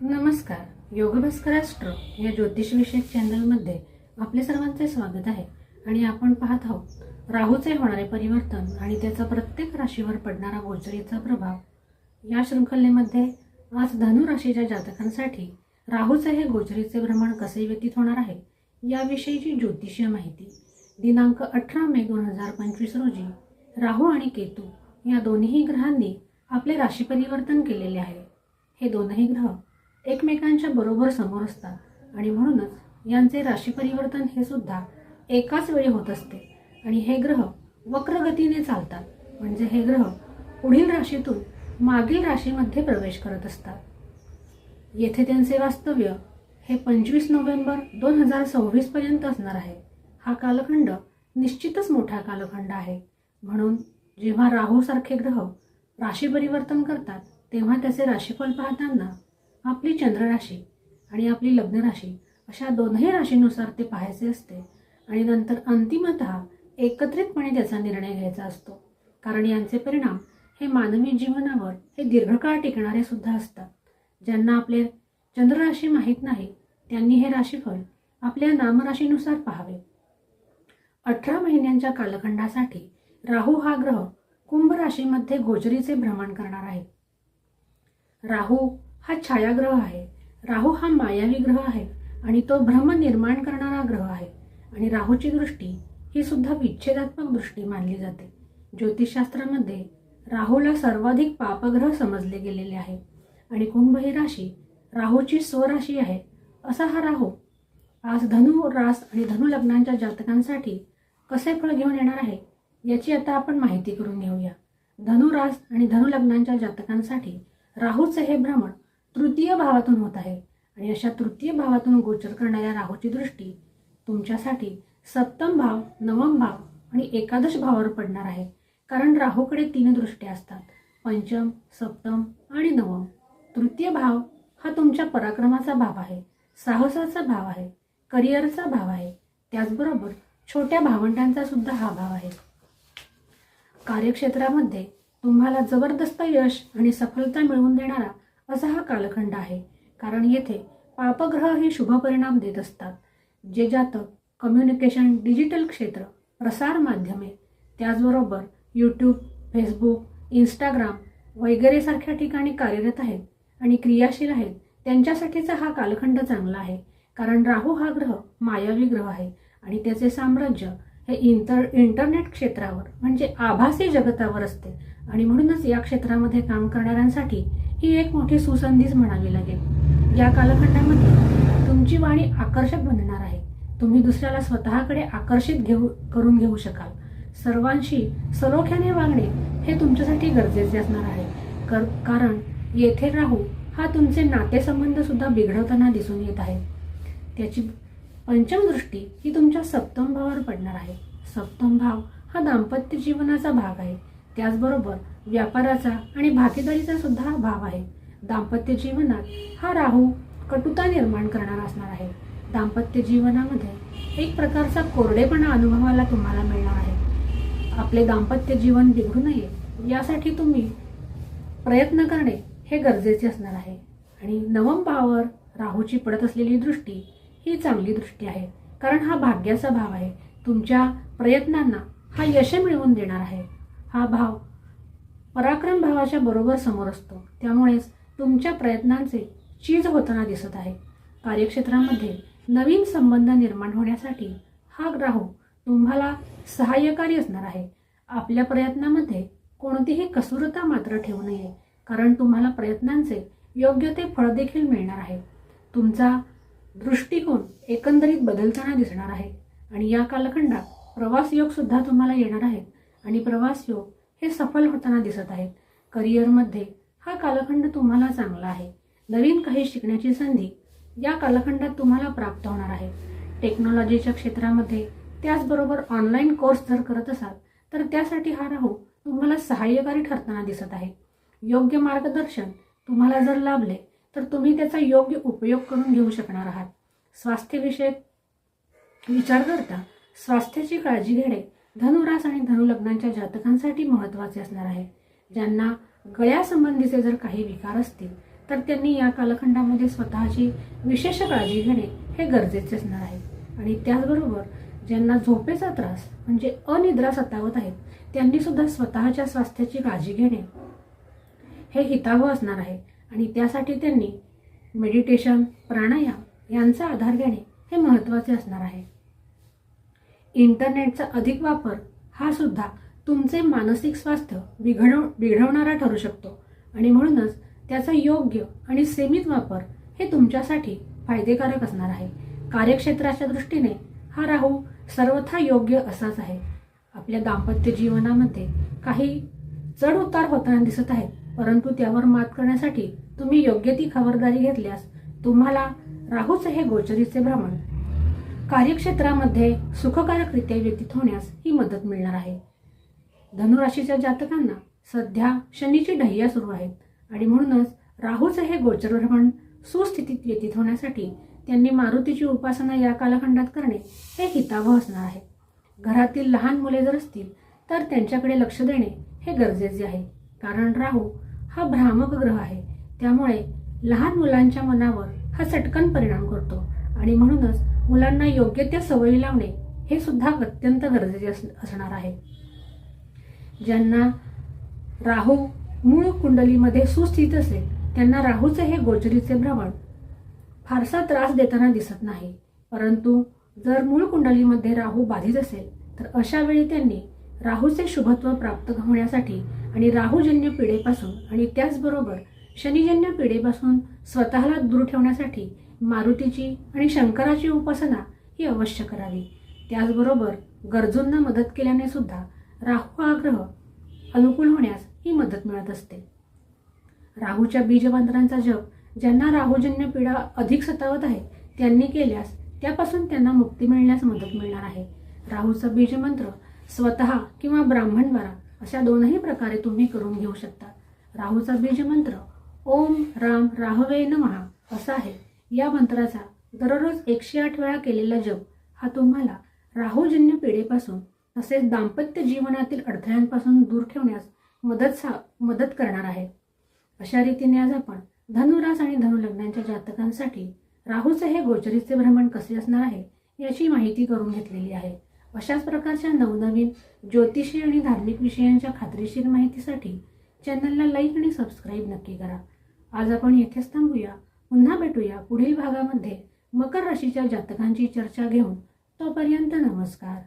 नमस्कार. योगभास्कराष्ट्र या ज्योतिषविषयक चॅनलमध्ये आपले सर्वांचे स्वागत आहे आणि आपण पाहत आहोत राहूचे होणारे परिवर्तन आणि त्याचा प्रत्येक राशीवर पडणारा गोचरीचा प्रभाव. या शृंखलेमध्ये आज धनु राशीच्या जातकांसाठी राहूचे हे गोचरीचे भ्रमण कसे व्यतीत होणार आहे याविषयीची ज्योतिषीय माहिती. दिनांक अठरा मे दोन हजार पंचवीस रोजी राहू आणि केतू या दोन्ही ग्रहांनी आपले राशी परिवर्तन केलेले आहे. हे दोनही ग्रह एकमेकांच्या बरोबर समोर असतात. आणि म्हणूनच यांचे राशी परिवर्तन हे सुद्धा एकाच वेळी होत असते. आणि हे ग्रह वक्रगतीने चालतात. म्हणजे हे ग्रह पुढील राशीतून मागील राशीमध्ये प्रवेश करत असतात. येथे त्यांचे वास्तव्य हे पंचवीस नोव्हेंबर दोन हजार सव्वीसपर्यंत असणार आहे. हा कालखंड निश्चितच मोठा कालखंड आहे. म्हणून जेव्हा राहूसारखे ग्रह राशी परिवर्तन करतात तेव्हा त्याचे राशीफल पाहताना आपली चंद्रराशी आणि आपली लग्नराशी अशा दोनही राशीनुसार ते पाहायचे असते आणि नंतर अंतिमत एकत्रितपणे त्याचा निर्णय घ्यायचा असतो. कारण यांचे परिणाम हे मानवी जीवनावर हे दीर्घकाळ टिकणारे सुद्धा असतात. ज्यांना आपले चंद्रराशी माहीत नाही त्यांनी हे राशीफल आपल्या नामराशीनुसार पाहावे. अठरा महिन्यांच्या कालखंडासाठी राहू हा ग्रह कुंभ राशीमध्ये गोचरीचे भ्रमण करणार आहे. राहू हा छायाग्रह आहे. राहू हा मायावी ग्रह आहे आणि तो भ्रम निर्माण करणारा ग्रह आहे. आणि राहूची दृष्टी ही सुद्धा विच्छेदात्मक दृष्टी मानली जाते. ज्योतिषशास्त्रामध्ये राहूला सर्वाधिक पापग्रह समजले गेलेले आहे. आणि कुंभ ही राशी राहूची स्वराशी आहे असा हा राहू. आज धनु रास आणि धनु लग्नांच्या जातकांसाठी कसे फळ घेऊन येणार आहे याची आता आपण माहिती करून घेऊया. धनु रास आणि धनु लग्नांच्या जातकांसाठी राहूचे हे भ्रमण तृतीय भावातून होत आहे. आणि अशा तृतीय भावातून गोचर करणाऱ्या राहूची दृष्टी तुमच्यासाठी सप्तम भाव नवम भाव आणि एकादश भावावर पडणार आहे. कारण राहूकडे तीन दृष्ट्या असतात. पंचम सप्तम आणि नवम. तृतीय भाव हा तुमच्या पराक्रमाचा भाव आहे. साहसाचा भाव आहे. करिअरचा भाव आहे. त्याचबरोबर छोट्या भावंडांचा सुद्धा हा भाव आहे. कार्यक्षेत्रामध्ये तुम्हाला जबरदस्त यश आणि सफलता मिळवून देणारा असा हा कालखंड आहे. कारण येथे पापग्रह हे शुभ परिणाम देत असतात. जे जातक कम्युनिकेशन डिजिटल क्षेत्र प्रसार माध्यमे त्याचबरोबर यूट्यूब फेसबुक इंस्टाग्राम वगैरे सारख्या ठिकाणी कार्यरत आहेत आणि क्रियाशील आहेत. त्यांच्यासाठीचा हा कालखंड चांगला आहे. कारण राहू हा ग्रह मायावी ग्रह आहे आणि त्याचे साम्राज्य हे इंटर इंटरनेट क्षेत्रावर म्हणजे आभासी जगतावर असते. आणि म्हणूनच या क्षेत्रामध्ये काम करणाऱ्यांसाठी ही एक मोठी सुसंधीच म्हणावी लागेल. या कालखंडामध्ये तुमची वाणी आकर्षक बनणार आहे. तुम्ही दुसऱ्याला स्वतःकडे आकर्षित घेऊ करून घेऊ शकाल. सर्वांशी सलोख्याने वागणे हे तुमच्यासाठी गरजेचे असणार आहे. कर कारण येथे राहू हा तुमचे नातेसंबंध सुद्धा बिघडवताना दिसून येत आहे. त्याची पंचम दृष्टी ही तुमच्या सप्तम भावावर पडणार आहे. सप्तम भाव हा दाम्पत्य जीवनाचा भाग आहे. त्याचबरोबर व्यापाराचा आणि भागीदारीचा सुद्धा भाव आहे. दाम्पत्य जीवनात हा राहू कटुता निर्माण करणारा असणार आहे. दाम्पत्य जीवनामध्ये एक प्रकारचा कोरडेपणा अनुभवाला तुम्हाला मिळणार आहे. आपले दाम्पत्य जीवन बिघडू नये यासाठी तुम्ही प्रयत्न करणे हे गरजेचे असणार आहे. आणि नवम भावावर राहूची पडत असलेली दृष्टी ही चांगली दृष्टी आहे कारण हा भाग्याचा भाव आहे. तुमच्या प्रयत्नांना हा यश मिळवून देणार आहे. हा भाव पराक्रम भावाच्या बरोबर समोर असतो. त्यामुळेच तुमच्या प्रयत्नांचे चीज होताना दिसत आहे. कार्यक्षेत्रामध्ये नवीन संबंध निर्माण होण्यासाठी हा राहू तुम्हाला सहाय्यकारी असणार आहे. आपल्या प्रयत्नामध्ये कोणतीही कसुरता मात्र ठेवू नये कारण तुम्हाला प्रयत्नांचे योग्य ते फळ देखील मिळणार आहे. तुमचा दृष्टिकोन एकंदरीत बदलताना दिसणार आहे. आणि या कालखंडात प्रवास योग सुद्धा तुम्हाला येणार आहेत. आणि प्रवास योग हे सफल होताना दिसत आहेत. करिअरमध्ये हा कालखंड तुम्हाला चांगला आहे. नवीन काही शिकण्याची संधी या कालखंडात तुम्हाला प्राप्त होणार आहे. टेक्नॉलॉजीच्या क्षेत्रामध्ये त्याचबरोबर ऑनलाईन कोर्स जर करत असाल तर त्यासाठी हा राहू तुम्हाला सहाय्यकारी ठरताना दिसत आहे. योग्य मार्गदर्शन तुम्हाला जर लाभले तर तुम्ही त्याचा योग्य उपयोग करून घेऊ शकणार आहात. स्वास्थ्यविषयक विचार करता स्वास्थ्याची काळजी घेणे धनुरास आणि धनुलग्नांच्या जातकांसाठी महत्त्वाचे असणार आहे. ज्यांना गळ्यासंबंधीचे जर काही विकार असतील तर त्यांनी या कालखंडामध्ये स्वतःची विशेष काळजी घेणे हे गरजेचे असणार आहे. आणि त्याचबरोबर ज्यांना झोपेचा त्रास म्हणजे अनिद्रा सतावत आहेत त्यांनी सुद्धा स्वतःच्या स्वास्थ्याची काळजी घेणे हे हितावं असणार आहे. आणि त्यासाठी त्यांनी मेडिटेशन प्राणायाम यांचा आधार घेणे हे महत्त्वाचे असणार आहे. इंटरनेटचा अधिक वापर हा सुद्धा तुमचे मानसिक स्वास्थ्य बिघडव बिघडवणारा ठरू शकतो. आणि म्हणूनच त्याचा योग्य आणि सीमित वापर हे तुमच्यासाठी फायदेकारक असणार आहे. कार्यक्षेत्राच्या दृष्टीने हा राहू सर्वथा योग्य असाच आहे. आपल्या दाम्पत्य जीवनामध्ये काही चढ उतार होताना दिसत आहेत परंतु त्यावर मात करण्यासाठी तुम्ही योग्य ती खबरदारी घेतल्यास तुम्हाला राहूचे हे गोचरीचे भ्रमण कार्यक्षेत्रामध्ये सुखकारकरित्या व्यतीत होण्यास ही मदत मिळणार आहे. धनुराशीच्या जातकांना सध्या शनीची ढह्या सुरू आहेत आणि म्हणूनच राहूचं हे गोचर भ्रमण सुस्थितीत व्यतीत होण्यासाठी त्यांनी मारुतीची उपासना या कालखंडात करणे हे हितावह असणार आहे. घरातील लहान मुले जर असतील तर त्यांच्याकडे लक्ष देणे हे गरजेचे आहे. कारण राहू हा भ्रामक ग्रह आहे. त्यामुळे लहान मुलांच्या मनावर हा चटकन परिणाम करतो आणि म्हणूनच मुलांना योग्य त्या सवयी लावणे हे सुद्धा अत्यंत गरजेचे अस- असणार आहे. ज्यांना राहू मूळ कुंडलीमध्ये सुस्थित असेल त्यांना राहूचे हे गोचरीचे भ्रमण फारसा त्रास देताना दिसत नाही. परंतु जर मूळ कुंडलीमध्ये राहू बाधित असेल तर अशा वेळी त्यांनी राहूचे शुभत्व प्राप्त होण्यासाठी आणि राहूजन्य पिढेपासून आणि त्याचबरोबर शनिजन्य पिढेपासून स्वतःला दूर ठेवण्यासाठी मारुतीची आणि शंकराची उपासना ही अवश्य करावी. त्याचबरोबर गरजूंना मदत केल्याने सुद्धा राहू हा ग्रह अनुकूल होण्यास ही मदत मिळत असते. राहूच्या बीजमंत्रांचा जप ज्यांना राहूजन्य पीडा अधिक सतावत आहे त्यांनी केल्यास त्यापासून त्यांना मुक्ती मिळण्यास मदत मिळणार आहे. राहूचा बीजमंत्र स्वतः किंवा ब्राह्मणद्वारा अशा दोनही प्रकारे तुम्ही करून घेऊ शकता. राहूचा बीजमंत्र ओम राम राहवे नमहा असा आहे. या मंत्राचा दररोज एकशे आठ वेळा केलेला जप हा तुम्हाला राहूजन्य पिढीपासून तसेच दाम्पत्य जीवनातील अडथळ्यांपासून दूर ठेवण्यास मदत सा मदत करणार आहे. अशा रीतीने आज आपण धनुरास आणि धनुलग्नांच्या जातकांसाठी राहूचे हे गोचरीचे भ्रमण कसे असणार आहे याची माहिती करून घेतलेली आहे. अशाच प्रकारच्या नवनवीन ज्योतिषी आणि धार्मिक विषयांच्या खात्रीशीर माहितीसाठी चॅनलला लाईक आणि सबस्क्राईब नक्की करा. आज आपण येथेच थांबूया. पुन्हा भेटूया पुढील भागामध्ये. मकर राशीच्या जातकांची चर्चा घेऊन तोपर्यंत नमस्कार.